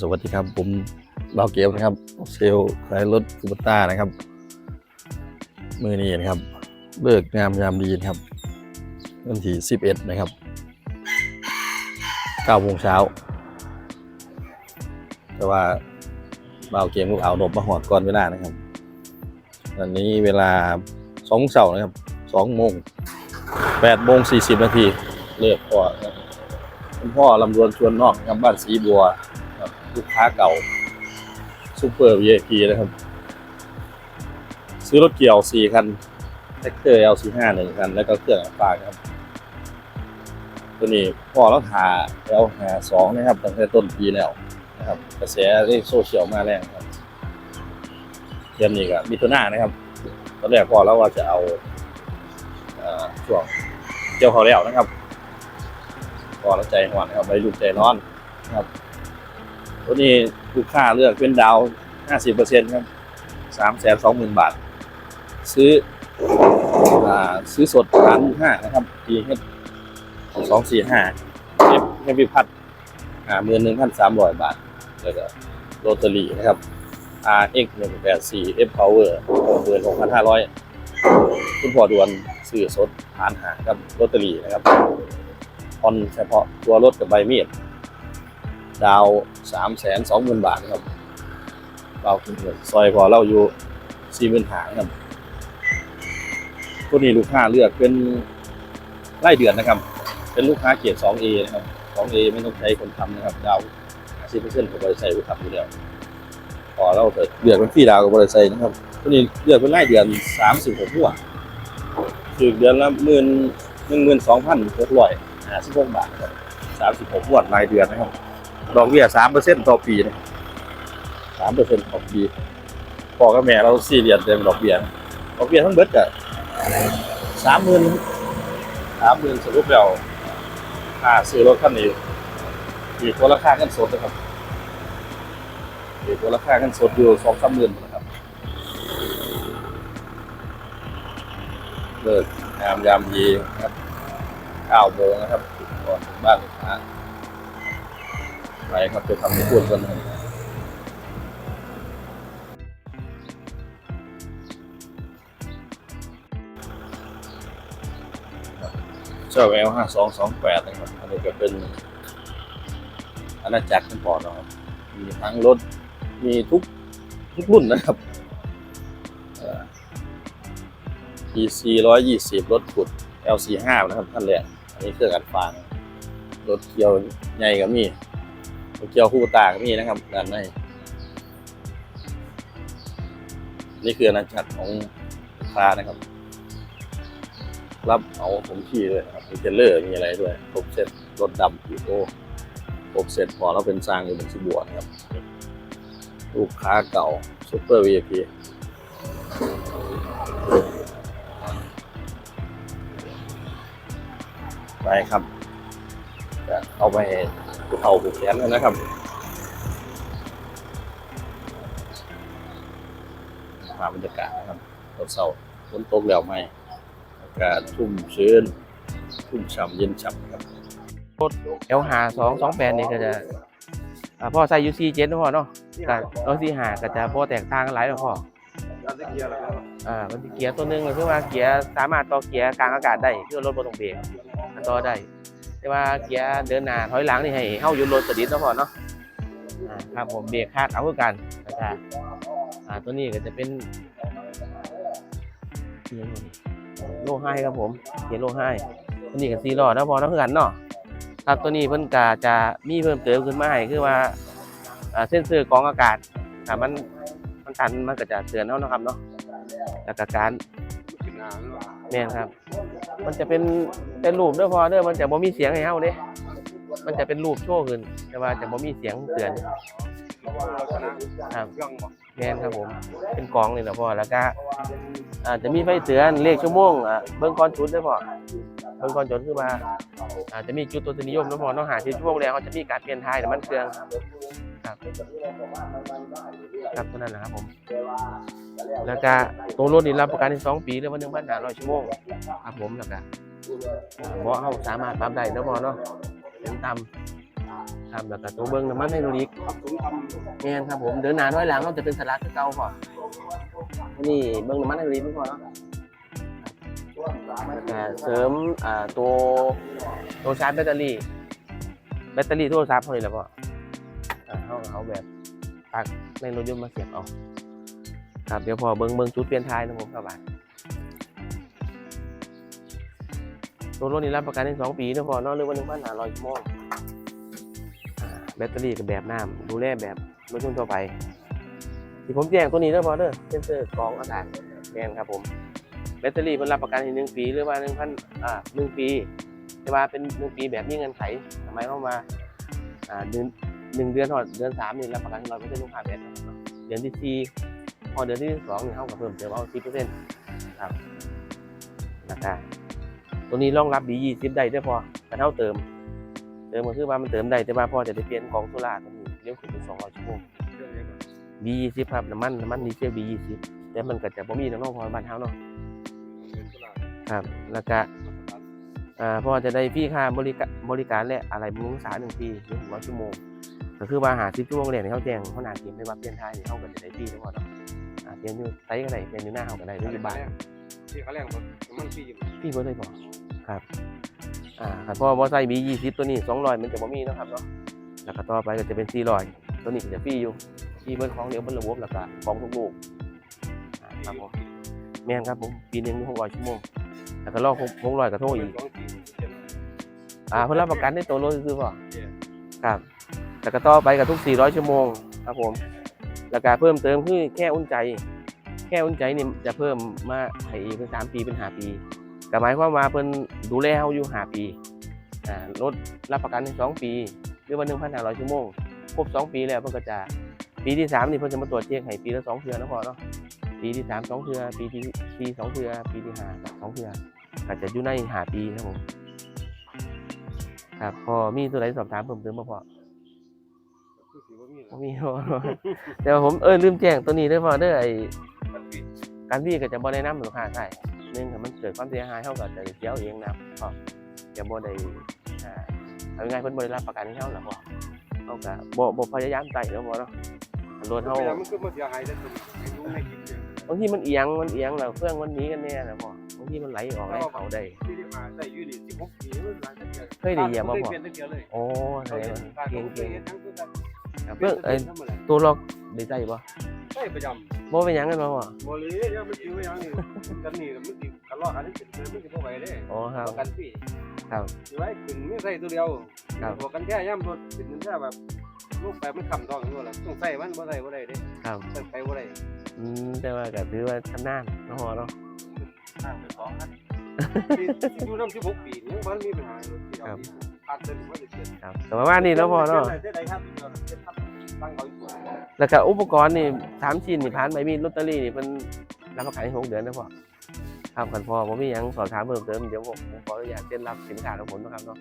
สวัสดีครับผมบ่าวเกมนะครับ เซลล์ขายรถคูปต้านะครับ มือนี้นะครับเลิกงามยามดีนะครับวันที่11นะครับ9โมงเช้า แต่ว่าบ่าวเกมลูกเอานบมาหอดก่อนเวลานะครับตอนนี้เวลา2โมงเช้านะครับ2โมง8โมง40นาทีเลิกก่อนคุณพ่อลำดวนชวนนอกครับบ้านสีบัว ลูกค้าเก่าซูเปอร์ VIP นะครับ ซื้อรถเกี่ยว 4 คันแท็กเตอร์ L45 1คัน แล้วก็เครื่องอัดฟางครับ ตัวนี้พอแล้วหา L52 นะครับ ตั้งแต่ต้นปีแล้วนะครับ กระแสในโซเชียลมาแรงครับเทียมนี้ก็มิถุนานะครับ ตอนแรกพอแล้วว่าจะเอาช่วงเกี่ยวเขาแล้วนะครับพอแล้วใจหวานนะครับไปลูกใจนอนนะครับ ตัวนี้ลูกค้าเลือกเป็นดาว 50%ครับ320,000 บาท ซื้ออซื้อสดร้านห้านะครับปีเฮดสองสี่ห้าเอฟเฮฟิพัดอ่าหมื่นหนึ่งพันสามร้อยบาทแล้วก็โรตารี่นะครับ RX หนึ่งแปดสี่ F Power หมื่นหกพันห้าร้อยคุณพอดวนซื้อสดผ่านหากับโรตารี่นะครับออนเฉพาะตัวรถกับใบมีด ดาวสามแสนสองหมื่นบาทครับเราคุณเงินซอยพอเราอยู่สี่หมื่นหาครับตัวนี้ลูกค้าเลือกเป็นไล่เดือนนะครับ เป็นลูกค้าเกียรติ 2A นะครับ 2A ไม่ต้องใช้คนทำนะครับ ดาว10%ของบริษัทผู้ทำอยู่แล้วพอเราเกิดเลือกเป็นฟรีดาวกับบริษัทนะครับตัวนี้เลือกเป็นไล่เดือน36หัวถึงเดือนละหมื่นหนึ่งหมื่นสองพันหกร้อยห้าสิบหกบาทครับสามสิบหกหัวรายเดือนนะครับ ดอกเบี้ยสามเปอร์เซ็นต์ต่อปีนะสามเปอร์เซ็นต์ต่อปีพ่อกับแม่เราสี่เดือนเต็มดอกเบี้ยดอกเบี้ยทั้งเบิดก็สามหมื่นสามหมื่นสรุปแล้วค่าซื้อรถคันนี้อีกตัวราคาเงินสดนะครับอีกตัวราคาเงินสดอยู่สองสามหมื่นนะครับเลิกงามยามดีครับเก้าโมงนะครับก่อนถึงบ้านลูกค้า ไปครับไปทำให้พูดกันเลยเจ้าแอลห้าสองสองแปดนะครับ อันนี้ก็เป็นอาณาจักรทั้งปอดนะครับ มีทั้งรถ มีทุกทุกรุ่นนะครับเอ่อ PC ร้อยยี่สิบรถขุด LC ห้านะครับท่านแรกอันนี้เครื่องอัดฟาง รถเกียวใหญ่ก็มี เกี่ยวคู่ตาก็มีนะครับด้านในนี่คืออาณาจักรของค้านะครับ รับเอาผมขี่ด้วยครับมีเทรลเลอร์มีอะไรด้วยครบเซ็ตรถดำปีโก้ครบเซ็ตพอเราเป็นสร้างอยู่บนสิบัวนะครับ ลูกค้าเก่าซูเปอร์วีไอพีไปครับ เอาไปภูเขาผูกแขนกันนะครับมาบรรยากาศนะครับตอนเช้าฝนตกแล้วไหมอากาศชุ่มชื้นชุ่มฉ่ำเย็นฉ่ำครับเอลหาสองสองแปดนี่ก็จะอ่าพ่อใส่ยูซีเจ็ดนะพ่อเนาะกับเอลซีหาก็จะพ่อแตกต่างกันหลายแล้วพ่ออ่ามันสิเกียร์ตัวหนึงก็คือว่าเกียร์สามารถต่อเกียร์กลางอากาศได้คือรถบนตรงเบรกมันต่อได้ แต่ว่าเกียร์เดินหน้าถอยหลังนี่ให้เฮาอยู่รถสดิษเนาะพ่อเนาะอ่าครับผมเบรกคาดเอาคือกันนะจ๊ะอ่าตัวนี้ก็จะเป็นเกียร์โลไฮครับผมเกียร์โลไฮตัวนี้ก็ซีล้อนะพ่อเนาะคือกันเนาะครับตัวนี้เพิ่นก็จะมีเพิ่มเติมขึ้นมาให้คือว่าเส้นเซอร์กองอากาศถ้ามันมันตันมันก็จะเตือนเฮาเนะครับเนาะแล้วก็การ แม่นครับ มันจะเป็นเป็นรูปเด้อพอเด้อมันจะบ่มีเสียงให้เฮาเด้มันจะเป็นรูปโชว์ขึ้น แต่ว่าจะบ่มีเสียงเตือนครับแม่นครับผม เป็นกล่องนี่แหละพ่อแล้วก็อ่าจะมีไฟเตือนเลขชั่วโมงอ่าเบิ่งก่อนจุดเด้อพ่อเบิ่งก่อนจุดคือว่าอาจจะมีจุดตัวนิยมนะพอเน้องหาที่ช่วงแล้วเขาจะมีการเปลี่ยนทายน้ำมันเครื่อง ครับครับเท่านั้นแหละครับผม แล้วก็ตัวรถนี่รับประกันที่สองปีหรือว่าหนึ่งพันห้าร้อยชั่วโมงครับผมแล้วก็เพราะเขาสามารถปรับได้นะพอเนาะเป็นตามครับแล้วก็ตัวเบิ้งน้ำมันไฮดรอลิกขับสูงทำแม่นครับผมเดินหน้าน้อยหลังเราจะเป็นสลัดคือเก่าพออันนี่เบิ้งน้ำมันไฮดรอลิกไม่พอเนาะแล้วก็เสริมอ่าตัวตัวชาร์จแบตเตอรี่ แบตเตอรี่โทรศัพท์เท่านี้แหละพ่ออ่า เอาเอาแบบปลักในรถยนต์มาเสียบเอาครับเดี๋ยวพอเบิ้งเบิ้งจุดเปลี่ยนท้ายนะผมครับบ่าตัวรถนี้รับประกันได้สองปีนะพอเนอกเรื่องวันหนึ่งพันห้าร้อยชั่วโมงอ่าแบตเตอรี่กับแบบน้ำดูแลแบบรถยนต์ทั่วไป ที่ผมแจ้งตัวนี้นะพอเด้อเซนเซอร์กรองอากาศแมนครับผมแบตเตอรี่มันรับประกันที่หนึ่งปีหรือว่าหนึ่งพันอ่าหนึ่งปีแต่ว่าเป็นหนึ่งปีแบบมีเงินไขหมายความาอ่าเดือน หนึ่งเดือนถอดเดือนสามนี่รับประกันร้อยเปอร์เซ็นต์ลูกค้าแบตนเนาะเดือนที่สี่พอเดือนที่สองนี่เข้ากับเพิ่มเติมเอาสิบเปอร์เซ็นต์ครับนะครับตัวนี้รองรับ B ยี่สิบได้ได้พอแต่เท่าเติม เติมก็คือว่ามันเติมได้แต่ว่าพอจะได้เปลี่ยนกองโซล่าตัวนี้เร็วขึ้นเป็นสองร้อยชั่วโมงดียี่สิบครับน้ำมันน้ำมันดีเซล B ยี่สิบแต่มันก็จะบ่มีน้ำมันพอบ้านเฮาเนาะเงินตลาดครับแล้วก็อ่าพราะว่าจะได้ฟรีค่าบริการบริการและอะไรบำรุงรักษาหนึ่งปีหรือร้อยชั่วโมง ก็คือว่าหาสิบชั่วโมงเรียนเขาแจ้งเขาหนาทีมไม่ว่าเปลี่ยนท้ายนี่เขาก็จะได้ฟรีทั้งหมดเนาะอ่าเปลี่ยนอยู่ไซส์ก็ได้เปลี่ยนอยู่หน้าเขาก็ได้หรืออยู่บ้านที่เขาแรงรถมันฟรีอยู่ฟรีเบิดเลยบอกครับอ่าครับเพราะว่าไซส์บียี่สิบตัวนี้สองร้อยมันจะบ่มีเนาะครับเนาะแล้วก็ต่อไปก็จะเป็นสี่ร้อยตัวนี้ก็จะฟรีอยู่ฟรีเบิดของเดียวเบิดระบบแล้วก็ของทุกลูกอ่าครับผมแม่นครับผมปีหนึงหกร้อยชั่วโมงแล้วก็รอบหกร้อยก็โทรอีกสองปีเจ็ดอ่าเพิ่นรับประกันในตัวรถซื้อๆป่ะครับ แล้วก็ต่อไปกับทุก 400 ชั่วโมงครับผมแล้วก็เพิ่มเติมคือแค่อุ่นใจ แค่อุ่นใจนี่จะเพิ่มมาให้อีกเป็น3ปีเป็น5ปีก็หมายความว่าเพิ่นดูแลเฮาอยู่5ปีอ่ารถรับประกันให้2ปี หรือว่า1,500ชั่วโมงครบ2ปีแล้วเพิ่นก็จะปีที่3นี่เพิ่นจะมาตรวจเช็คให้ปีละ2เทื่อนะพอเนาะปีที่3 2เทื่อปีที่4 2เทื่อปีที่5 2เทื่อก็จะอยู่ใน5ปีครับผมครับพอมีตัวไหนสอบถามเพิ่มเติมบ่พอ คือสิว่ามีบ่มีบ่แต่ว่าผมเออลืมแจ้งตัวนี้เด้อพอเด้อไอ้มันฟรีการพี่ก็จะบ่ได้นำลูกค้าใช้หนึงถ้ามันเกิดความเสียหายเฮาก็จะได้เสียเอาเองนะครับพอจะบ่ได้อ่าเอาง่ายๆเพิ่นบ่ได้รับประกันให้เฮาล่ะพอเฮาก็บ่บ่พยายามใส่แล้วบ่เนาะรถเฮา มันคือมันเสียหายได้ตรงนี้รู้ในคลิปเนี่ยบางทีมันเอียง มันเอียงแล้วเครื่องมันหนีกันแน่นะพอบางทีมันไหลออกไหลเข้าได้ ที่ที่มาใส่ยูนิตสิบหกปีมันหลายเดือนเคยได้เหยียบบ่พอเปลี่ยนตั้งเดียวเลยโอ้เขาใช่เห็นการเก่งเปเก่ลี่งยนทั้งตัว กันครับเปลี่เพิ่ยงนเอ้ยทั้งหมดเลยตัวล็อกได้ใจบ่ใช่ประจบ่เป็นหยังกันบ่พ่อำโมลียังไม่คิวยังนี่กันนี่มันติดกันลอกกันนี่เป็นมันติดพวกไปเลยอ๋อครับ ประกันฟรีครับไว้ขึ้นไม่ใส่ตัวเดียวครับหัวกันแค่ย่ำรถเป็นมันแค่แบบลูกแบบมันขำทองอยู่แล้วต้องใส่มันบ่ใส่บ่ได้เด้ครับใส่ไปบ่ได้อืมแต่ว่าก็ถือว่าชำนาญเนาะพ่อเนาะทางไปสองคันที่ที่อยู่น้ำสิบหกปียังบ่มีปัญหาเลยที่เอา ที่ผ่านเดินบ่ได้เกิดครับแต่ว่านี่แล้วพอเนาะได้ได้ครับเดียวกับตั้งเขาอยู่แล้วก็อุปกรณ์นี่สามชิ้นนี่ผ่านไปมีลอตเตอรี่นี่เป็นรับประกันให้หกเดือนนะพ่อครับกันพ่อผมมีหยังสอบถามเพิ่มเติมเดี๋ยวผมผมขออนุญาตเซ็นรับสินค้าของผมนะครับเนาะ